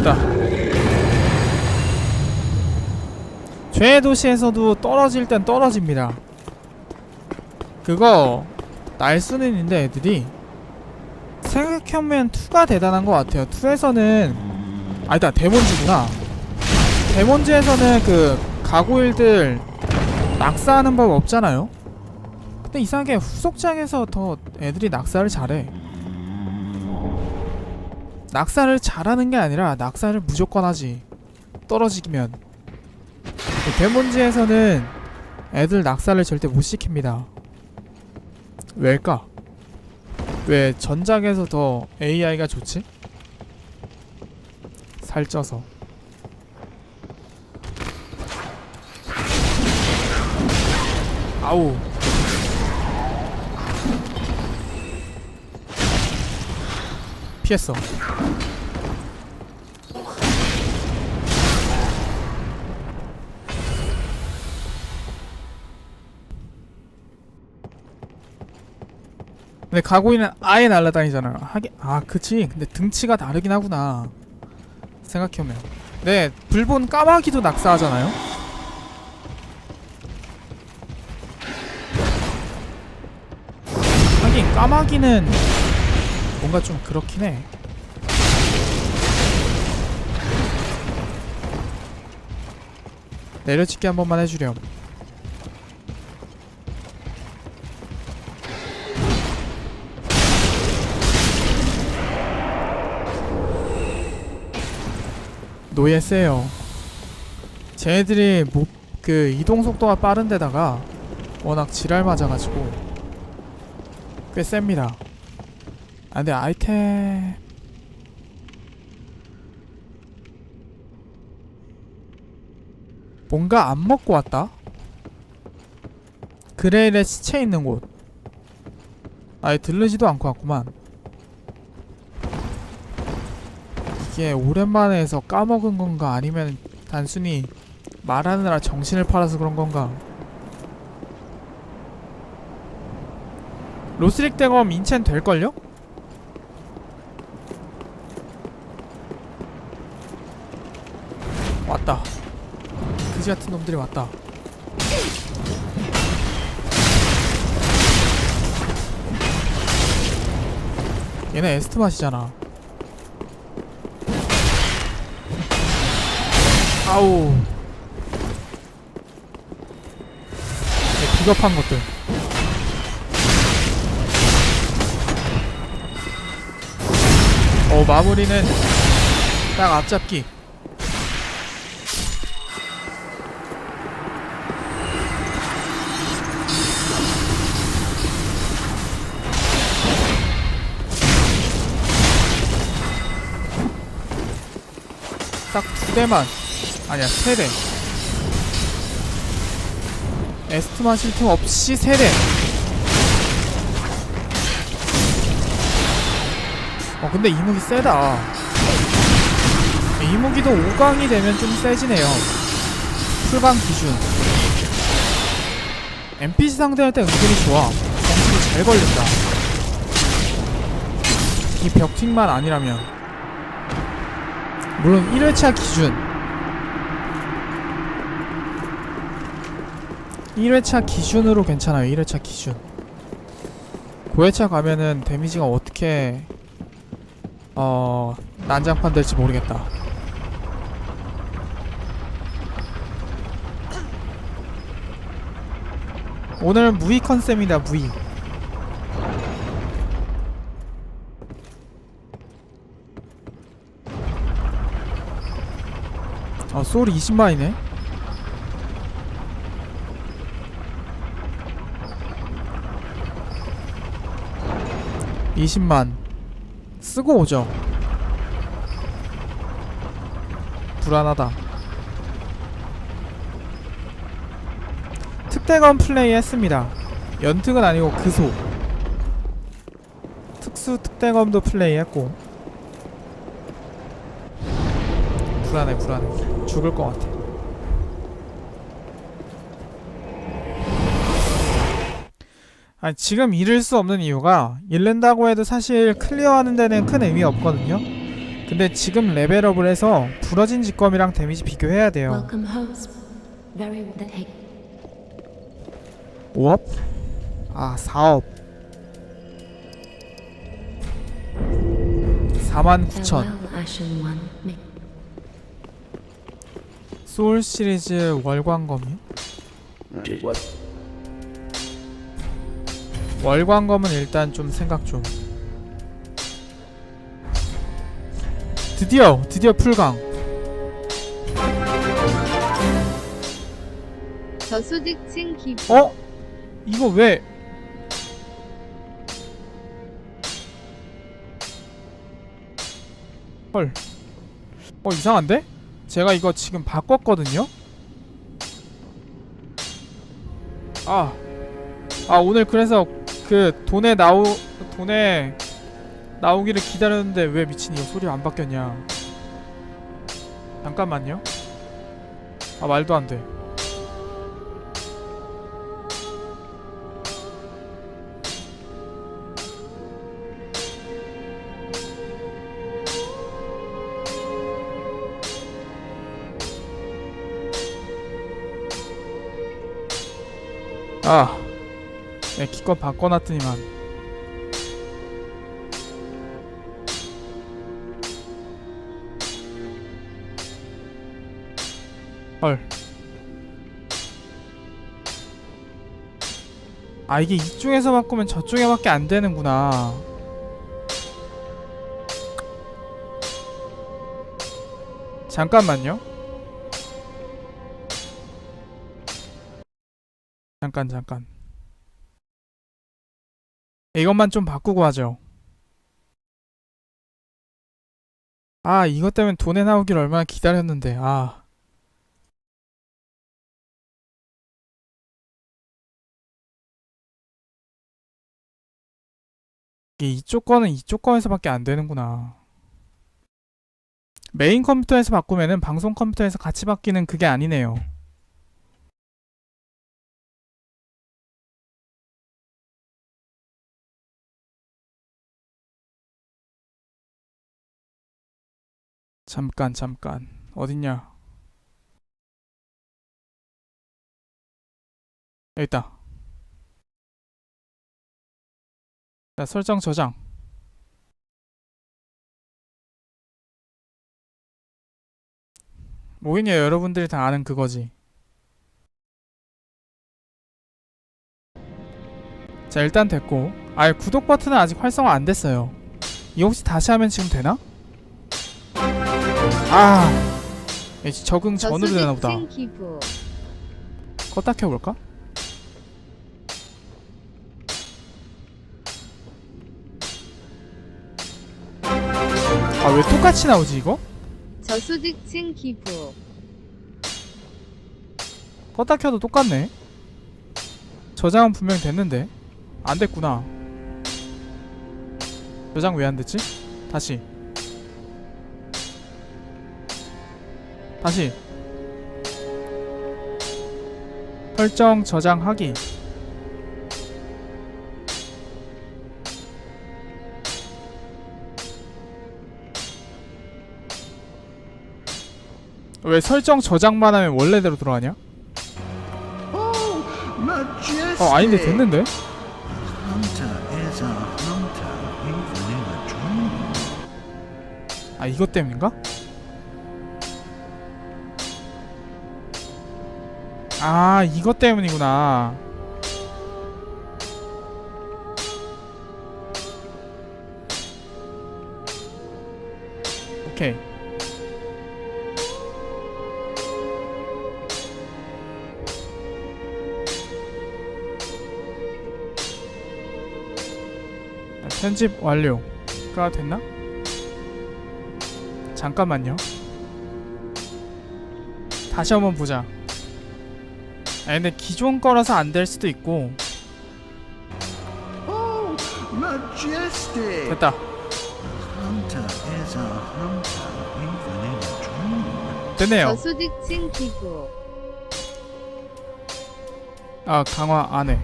왔다. 죄의 도시에서도 떨어질 땐 떨어집니다. 그거 날 수는 있는데 애들이 생각해보면 2가 대단한 것 같아요. 2에서는 아니다 데몬즈구나. 데몬즈에서는 그 가고일들 낙사하는 법 없잖아요. 근데 이상하게 후속작에서 더 애들이 낙사를 잘해. 낙사를 잘하는 게 아니라 낙사를 무조건 하지. 떨어지면. 그 데몬즈에서는 애들 낙사를 절대 못 시킵니다. 왜일까? 왜 전작에서 더 AI가 좋지? 살쪄서. 아우. 피했어. 근데 가고이는 아예 날아다니잖아요. 하긴 아 그치. 근데 등치가 다르긴 하구나. 생각해보면. 네, 불본 까마귀도 낙사하잖아요. 하긴 까마귀는 뭔가 좀 그렇긴 해. 내려치기 한 번만 해주렴. 노예 세요. 쟤네들이 뭐, 그 이동 속도가 빠른 데다가 워낙 지랄 맞아가지고 꽤 셉니다. 아 근데 아이템 뭔가 안 먹고 왔다? 그레일의 시체 있는 곳 아예 들르지도 않고 왔구만 이게 오랜만에 해서 까먹은 건가 아니면 단순히 말하느라 정신을 팔아서 그런 건가 로스릭 댕엄 인챈 될걸요? 왔다. 그지 같은 놈들이 왔다. 얘네 에스트 맛이잖아. 아우. 이 비겁한 것들. 어 마무리는 딱 앞잡기 두 대만. 아니야 세 대 에스트만 실틈 없이 세 대 어 근데 이무기 세다. 이무기도 5강이 되면 좀 세지네요. 풀강 기준. NPC 상대할 때 은근히 좋아. 정신이 잘 걸린다. 이 벽팅만 아니라면 물론 1회차 기준. 1회차 기준으로 괜찮아요 1회차 기준. 9회차 가면은 데미지가 어떻게 어 난장판 될지 모르겠다. 오늘은 무이 컨셉이다 무이 아 소울 20만이네? 20만. 쓰고 오죠. 불안하다. 특대건 플레이 했습니다. 연특은 아니고 그소. 특수 특대검도 플레이 했고. 불안해 불안해 죽을 것 같아. 아니 지금 잃을 수 없는 이유가 잃는다고 해도 사실 클리어하는 데는 큰 의미 없거든요. 근데 지금 레벨업을 해서 부러진 직검이랑 데미지 비교해야 돼요. 5업? 아 4업. 49,000 Farewell, Ashen One. May 소울 시리즈 월광검이 월광검은 일단 좀 생각 좀 드디어 드디어 풀강 저수직층 기부 어? 이거 왜 헐. 어 이상한데? 제가 이거 지금 바꿨거든요? 아. 아 오늘 그래서 그 돈에 나오 돈에 나오기를 기다렸는데 왜 미친 이거 소리 안 바뀌었냐? 잠깐만요. 아 말도 안 돼. 아, 내 기껏 바꿔놨더니만. 헐. 아 이게 이쪽에서 바꾸면 저쪽에밖에 안 되는구나. 잠깐만요. 잠깐 잠깐. 이것만 좀 바꾸고 하죠. 아 이것 때문에 돈에 나오길 얼마나 기다렸는데 아. 이쪽 거는 이쪽 거에서밖에 안 되는구나. 메인 컴퓨터에서 바꾸면은 방송 컴퓨터에서 같이 바뀌는 그게 아니네요. 잠깐 잠깐. 어딨냐? 여기 있다. 자 설정 저장. 뭐겠냐 여러분들이 다 아는 그거지. 자 일단 됐고. 아 구독 버튼은 아직 활성화 안 됐어요. 이 혹시 다시 하면 지금 되나? 아. 이제 적응 전으로 되나 보다. 껐다 켜볼까? 아 왜 똑같이 나오지 이거? 저수직층 기부 껐다 켜도 똑같네. 저장은 분명 됐는데. 안 됐구나. 저장 왜 안 됐지? 다시 다시 설정 저장하기 왜 설정 저장만 하면 원래대로? Majestic. 어 아닌데 됐는데? 아 이것 때문인가? 아 이것 때문이구나 오케이 편집 완료가 됐나? 잠깐만요. 다시 한번 보자. 아 근데 기존 거라서 안 될 수도 있고 Oh, majestic. 됐다. 됐네요. 아 강화 안 해.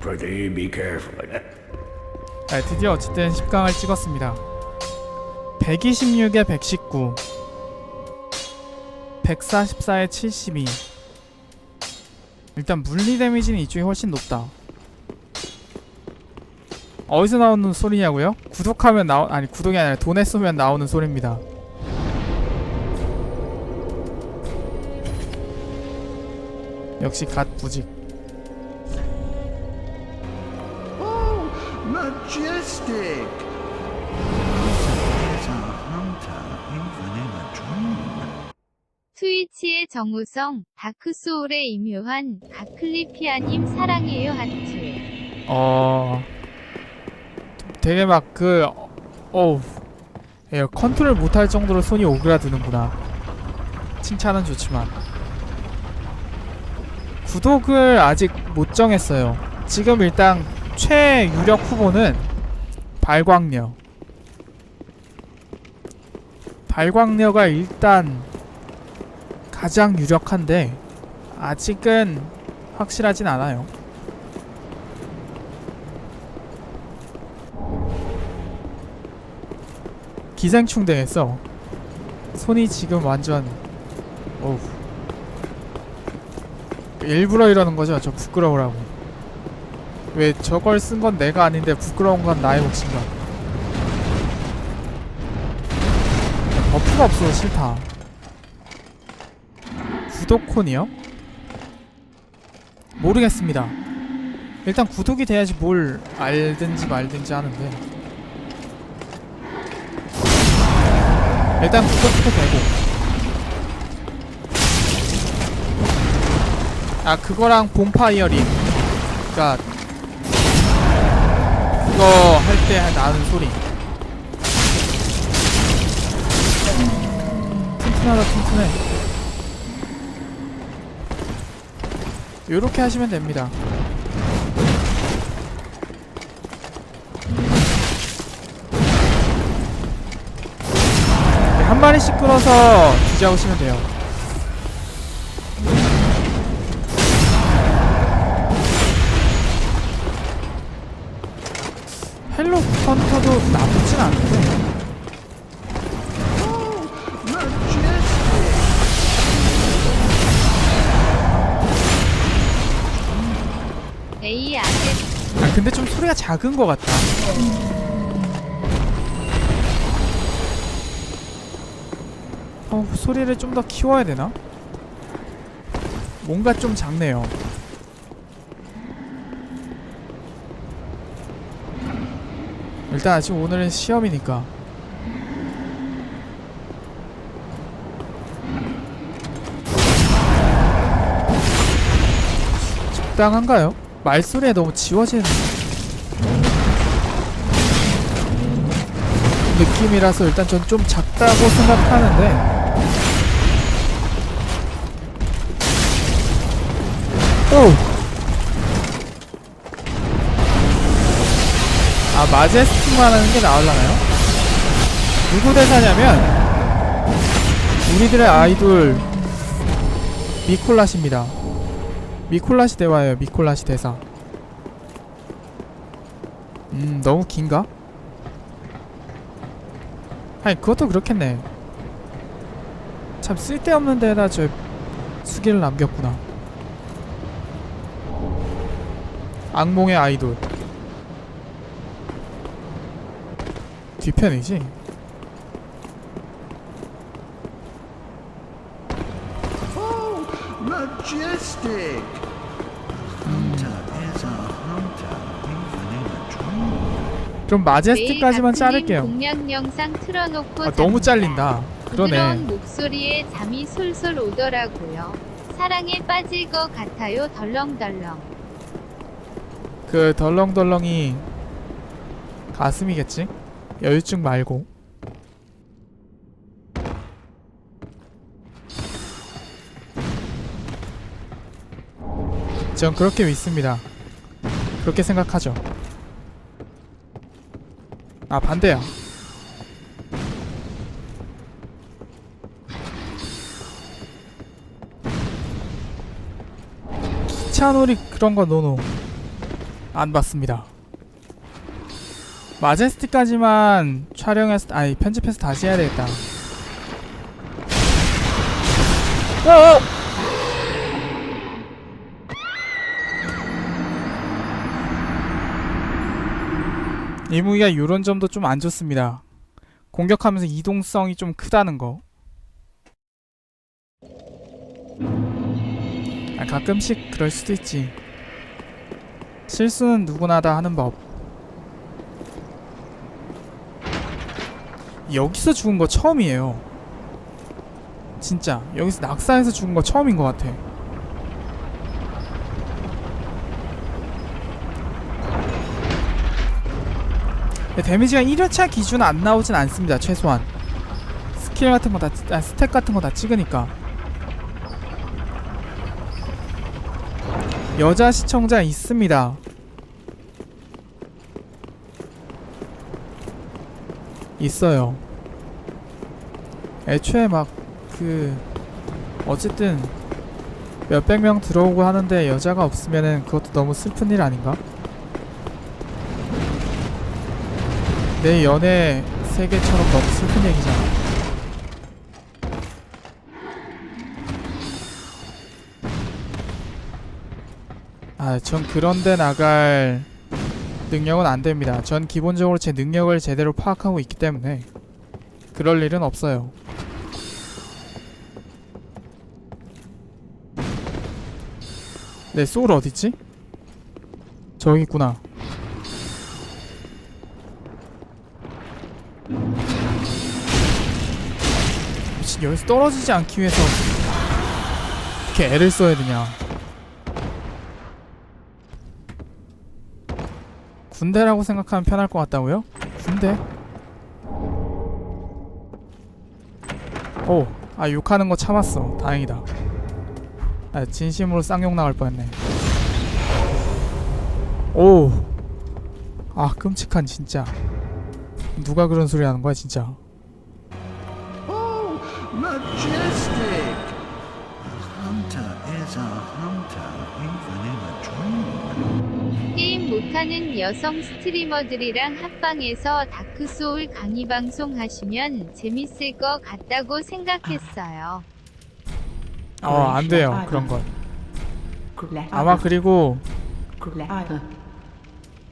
Pretty be careful. 아, 드디어 어쨌든 10강을 찍었습니다. 126에 119 144에 72 일단 물리 데미지는 이쪽이 훨씬 높다 어디서 나오는 소리냐고요? 구독하면 나오 아니 구독이 아니라 돈에 쏘면 나오는 소리입니다 역시 갓 부직 Oh, majestic! Is a hunter, even. 트위치의 정우성, 다크소울의 임요한, 가클리피아님 사랑해요 하트. 어 되게 막 그 어우 예, 컨트롤 못할 정도로 손이 오그라드는구나. 칭찬은 좋지만. 구독을 아직 못 정했어요. 지금 일단 최유력 후보는 발광녀. 발광녀가 일단 가장 유력한데 아직은 확실하진 않아요 기생충 당했어. 손이 지금 완전 어우. 일부러 이러는 거죠. 저 부끄러우라고. 왜 저걸 쓴 건 내가 아닌데 부끄러운 건 나의 몫인가? 버프가 없어서 싫다. 구독콘이요? 모르겠습니다. 일단 구독이 돼야지 뭘 알든지 말든지 하는데. 일단 그것부터 되고 아 그거랑 봄파이어링 그니까 그거 할 때 나는 소리 튼튼하다 튼튼해 요렇게 하시면 됩니다 한 마리씩 끌어서 뒤잡으시면 돼요. 헬로 헌터도 나쁘진 않은데 소리가 작은 것 같다. 어 소리를 좀 더 키워야 되나? 뭔가 좀 작네요. 일단 아직 오늘은 시험이니까 적당한가요? 말소리에 너무 지워지는 느낌이라서 일단 전 좀 작다고 생각하는데 오! 아 마제스틱만 하는 게 나올라나요? 누구 대사냐면 우리들의 아이돌 미콜라시입니다 미콜라시 대화예요 미콜라시 대사 음 너무 긴가? 아니 그것도 그렇겠네 참 쓸데없는 데다 저 수기를 남겼구나 악몽의 아이돌 뒤편이지? Oh, majestic! 좀 마제스틱까지만 자를게요 공략 영상 틀어놓고 아, 너무. 잘린다 부드러운 그러네 목소리에 잠이 솔솔 오더라고요. 사랑에 빠질 것 같아요. 덜렁덜렁. 그 덜렁덜렁이 가슴이겠지? 여유증 말고 전 그렇게 믿습니다 그렇게 생각하죠 아 반대야 기차놀이 그런 거 노노 안 봤습니다 마제스틱까지만 촬영해서 아니 편집해서 다시 해야 되겠다. 어! 이 무기가 이런 점도 좀 안 좋습니다. 공격하면서 이동성이 좀 크다는 거. 아, 가끔씩 그럴 수도 있지. 실수는 누구나 다 하는 법. 여기서 죽은 거 처음이에요. 진짜 여기서 낙사해서 죽은 거 처음인 것 같아. 데 데미지가 1회차 기준 안 나오진 않습니다. 최소한 스킬 같은 거 다, 아, 스택 같은 거 다 찍으니까. 여자 시청자 있습니다. 있어요. 애초에 막 그 어쨌든 몇백 명 들어오고 하는데 여자가 없으면은 그것도 너무 슬픈 일 아닌가? 내 연애 세계처럼 너무 슬픈 얘기잖아. 아, 전 그런데 나갈 능력은 안 됩니다. 전 기본적으로 제 능력을 제대로 파악하고 있기 때문에 그럴 일은 없어요. 내 소울 어딨지? 저기 있구나. 여기서 떨어지지 않기 위해서 이렇게 애를 써야 되냐? 군대라고 생각하면 편할 것 같다고요? 군대? 오, 아 욕하는 거 참았어. 다행이다. 아, 진심으로 쌍욕 나갈 뻔했네. 오, 아 끔찍한 진짜. 누가 그런 소리 하는 거야 진짜? 게임 못하는 여성 스트리머들이랑 합방해서 다크소울 강의 방송 하시면 재밌을 것 같다고 생각했어요. 어, 안 돼요 그런 건. 아마 그리고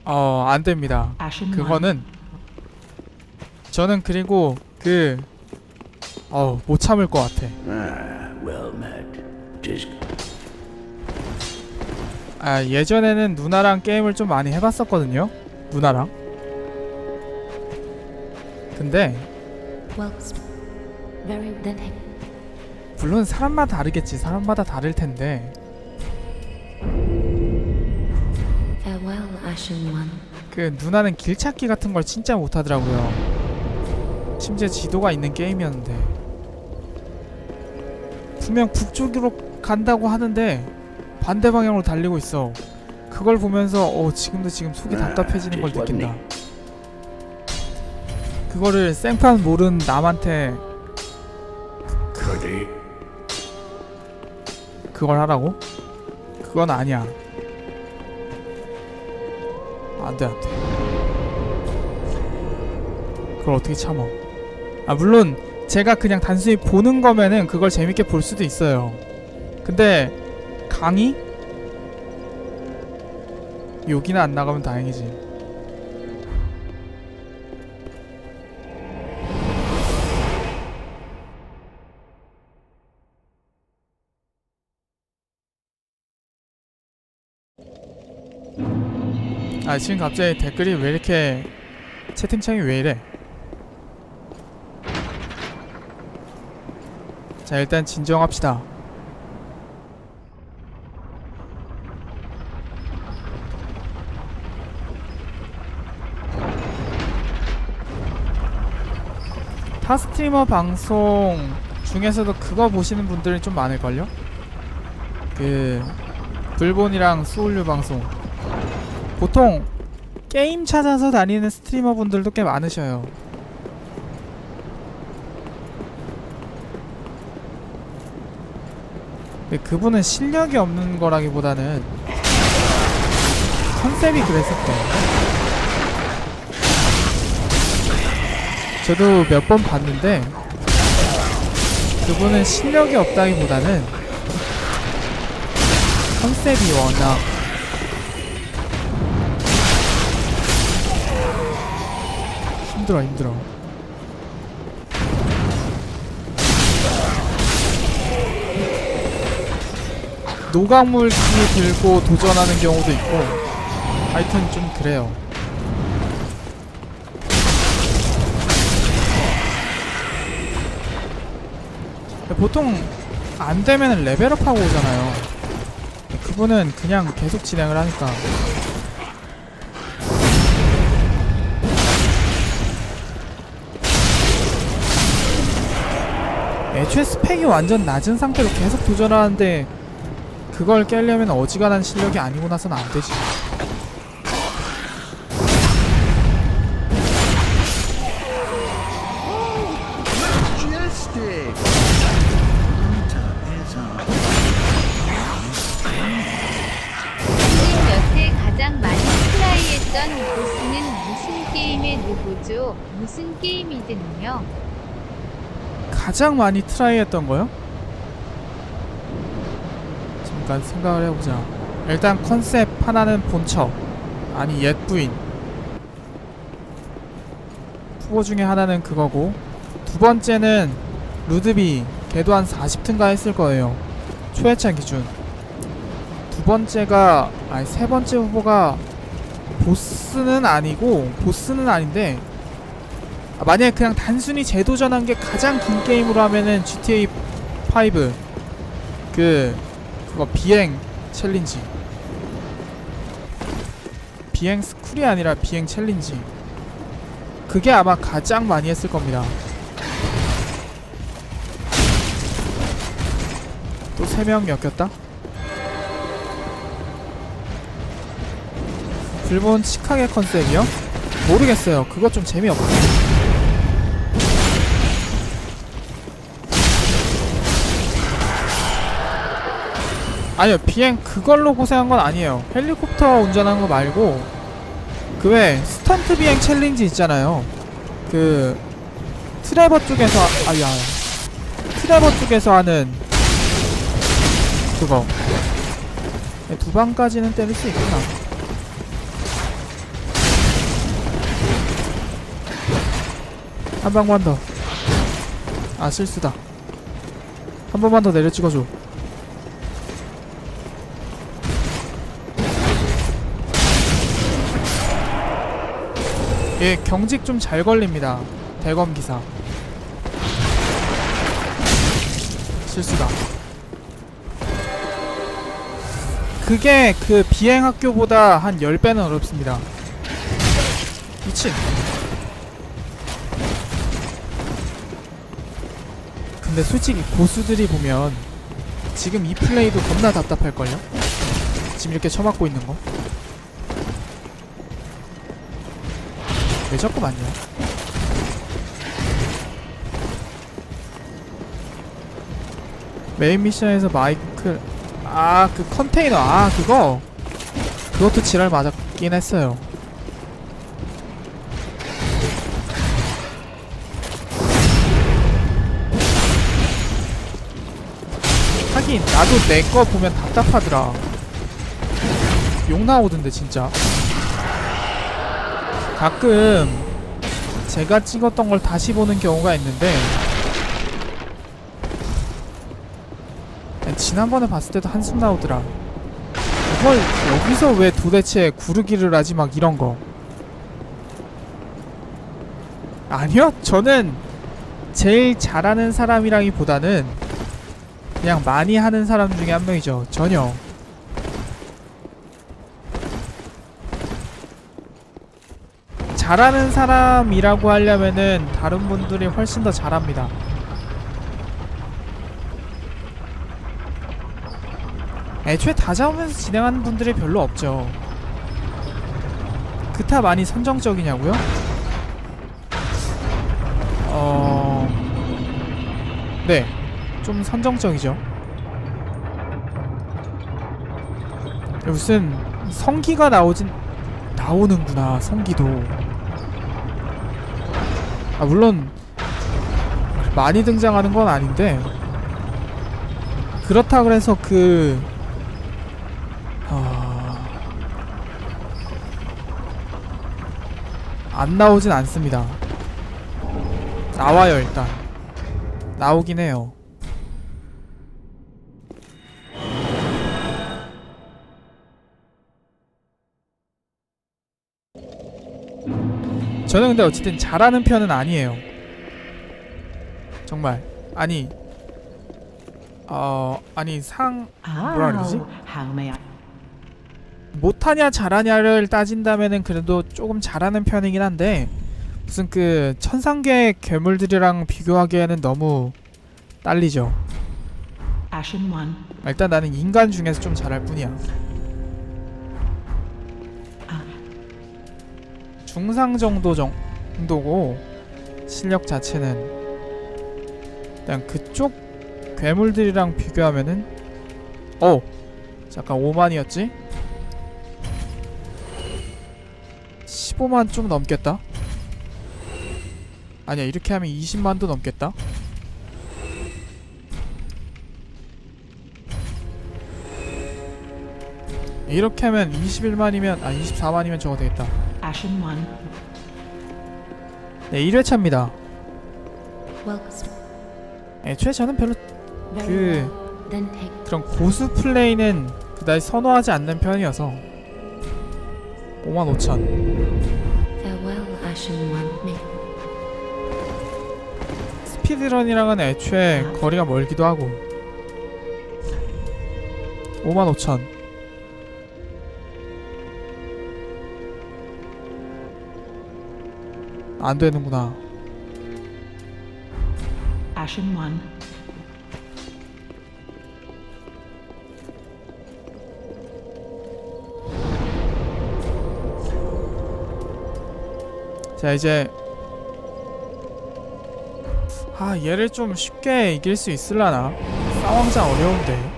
어, 안 됩니다. 그거는 저는 그리고 그 어, 못 참을 것 같아. 아, 예전에는 누나랑 게임을 좀 많이 해봤었거든요. 누나랑. 근데. 물론 사람마다 다르겠지. 사람마다 다를 텐데. 그 누나는 길 찾기 같은 걸 진짜 못하더라고요. 심지어 지도가 있는 게임이었는데 분명 북쪽으로 간다고 하는데 반대 방향으로 달리고 있어. 그걸 보면서 어 지금도 지금 속이 답답해지는 걸 느낀다. 그거를 생판 모른 남한테. 그걸 하라고? 그건 아니야. 안돼 안돼. 그걸 어떻게 참어? 아 물론 제가 그냥 단순히 보는 거면은 그걸 재밌게 볼 수도 있어요. 근데 강의? 여기는 안 나가면 다행이지. 아 지금 갑자기 댓글이 왜 이렇게 채팅창이 왜 이래? 자 일단 진정합시다. 타 스트리머 방송 중에서도 그거 보시는 분들이 좀 많을걸요? 그 불본이랑 소울류 방송 보통 게임 찾아서 다니는 스트리머 분들도 꽤 많으셔요. 그분은 실력이 없는 거라기보다는 컨셉이 그랬을 때 저도 몇 번 봤는데 그분은 실력이 없다기보다는 컨셉이 워낙 힘들어 힘들어. 노각물기 들고 도전하는 경우도 있고 하여튼 좀 그래요 보통 안 되면 레벨업하고 오잖아요 그분은 그냥 계속 진행을 하니까 애초에 스펙이 완전 낮은 상태로 계속 도전하는데 그걸 깨려면 어지간한 실력이 아니고 나서는 안 되지. 가장 많이 트라이했던 거요? 잠깐 생각을 해보자. 일단 컨셉 하나는 본처, 아니 옛 부인. 후보 중에 하나는 그거고, 두 번째는 루드비, 걔도 한 40튼가 했을 거예요. 초회차 기준. 두 번째가, 아니 세 번째 후보가 보스는 아니고, 보스는 아닌데, 아, 만약에 그냥 단순히 재도전한 게 가장 긴 게임으로 하면은 GTA 5 그 그거 비행 챌린지 비행 스쿨이 아니라 비행 챌린지 그게 아마 가장 많이 했을 겁니다. 또세명 엮였다? 불본 치카게 컨셉이요? 모르겠어요. 그거 좀 재미없고. 아니요 비행 그걸로 고생한 건 아니에요. 헬리콥터 운전한 거 말고 그 외 스턴트 비행 챌린지 있잖아요. 그 트레버 쪽에서 아야 트레버 쪽에서 하는 그거. 네, 두 방까지는 때릴 수 있구나. 한 방만 더아 실수다. 한 번만 더 내려 찍어줘 예, 경직 좀 잘 걸립니다. 대검 기사. 실수다. 그게 그 비행 학교보다 한 10배는 어렵습니다. 미친. 근데 솔직히 고수들이 보면 지금 이 플레이도 겁나 답답할걸요? 지금 이렇게 쳐맞고 있는 거? 맞냐? 메인 미션에서 마이클 아 그 컨테이너 아 그거? 그것도 지랄 맞았긴 했어요. 하긴 나도 내 거 보면 답답하더라. 욕 나오던데 진짜 가끔 제가 찍었던 걸 다시 보는 경우가 있는데 지난번에 봤을 때도 한숨 나오더라. 이걸 여기서 왜 도대체 구르기를 하지? 막 이런 거. 아니요 저는 제일 잘하는 사람이라기보다는 그냥 많이 하는 사람 중에 한 명이죠. 전혀 잘하는 사람이라고 하려면은 다른 분들이 훨씬 더 잘합니다. 애초에 다 잡으면서 진행하는 분들이 별로 없죠. 그타 많이 선정적이냐고요? 어... 네, 좀 선정적이죠. 무슨 성기가 나오진 나오는구나 성기도 아 물론 많이 등장하는 건 아닌데 그렇다 그래서 그 아... 안 나오진 않습니다. 나와요 일단 나오긴 해요. 저는 근데 어쨌든 잘하는 편은 아니에요. 정말 아니 어 아니 상 뭐라 그러지? 못하냐 잘하냐를 따진다면은 그래도 조금 잘하는 편이긴 한데 무슨 그 천상계 괴물들이랑 비교하기에는 너무 딸리죠. 일단 나는 인간 중에서 좀 잘할 뿐이야. 중상 정도 정도고 실력 자체는 일단 그쪽 괴물들이랑 비교하면은 어 잠깐 5만이었지? 15만 좀 넘겠다. 아니야 이렇게 하면 20만도 넘겠다. 이렇게 하면 21만이면 아 24만이면 저거 되겠다. 네 1회차입니다. Welcome. 애초에 저는 별로 그 그런 고수 플레이는 그다지 선호하지 않는 편이어서 5만 5천. farewell, Ashen One. Me. 스피드런이랑은 애초에 거리가 멀기도 하고 5만 5천. 안 되는구나. Ashen one. 자 이제 아 얘를 좀 쉽게 이길 수 있을라나 싸왕자 어려운데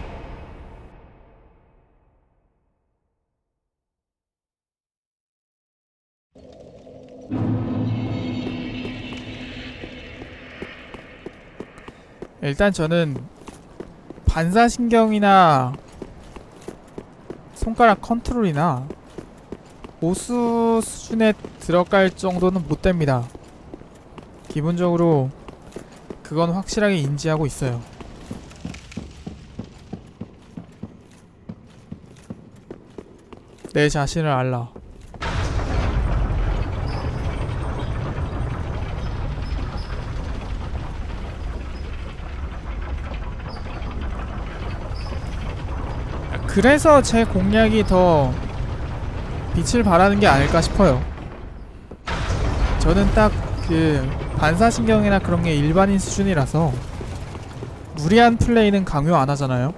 일단 저는 반사신경이나 손가락 컨트롤이나 보수 수준에 들어갈 정도는 못 됩니다. 기본적으로 그건 확실하게 인지하고 있어요. 내 자신을 알라. 그래서 제 공략이 더 빛을 발하는 게 아닐까 싶어요. 저는 딱 그 반사신경이나 그런 게 일반인 수준이라서 무리한 플레이는 강요 안 하잖아요.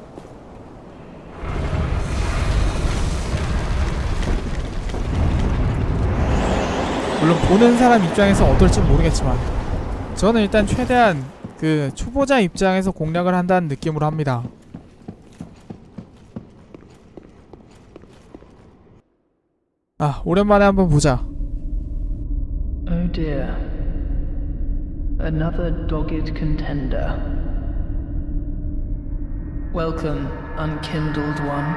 물론 보는 사람 입장에서 어떨지 모르겠지만 저는 일단 최대한 그 초보자 입장에서 공략을 한다는 느낌으로 합니다. 아, 오랜만에 한번 보자. Oh dear. Another dogged contender. Welcome, unkindled one.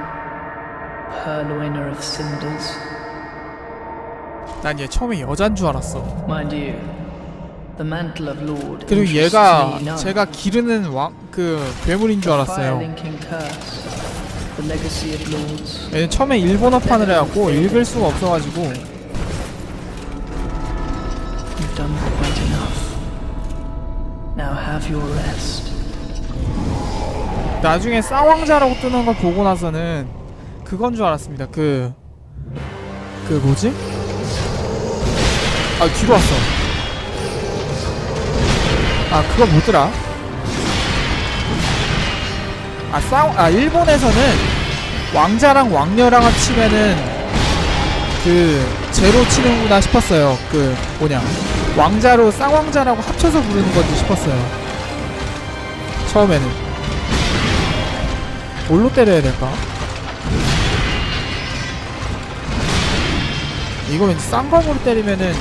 Purloiner of cinders. 난 얘 처음에 여잔 줄 알았어. Mind you, the mantle of Lord 그리고 얘가. 제가 기르는 왕 그 괴물인 줄 알았어요. 얘는 처음에 일본어판을 해갖고 읽을 수가 없어가지고 You've done quite enough. Now have your rest. 나중에 싸왕자라고 뜨는 걸 보고 나서는 그건 줄 알았습니다. 그, 그 뭐지? 아, 뒤로 왔어. 아, 그거 뭐더라? 아, 싸, 아, 일본에서는 왕자랑 왕녀랑 합치면은 그, 제로 치는구나 싶었어요. 그, 뭐냐. 왕자로 쌍왕자라고 합쳐서 부르는 건지 싶었어요. 처음에는. 뭘로 때려야 될까? 이거 왠지 쌍검으로 때리면은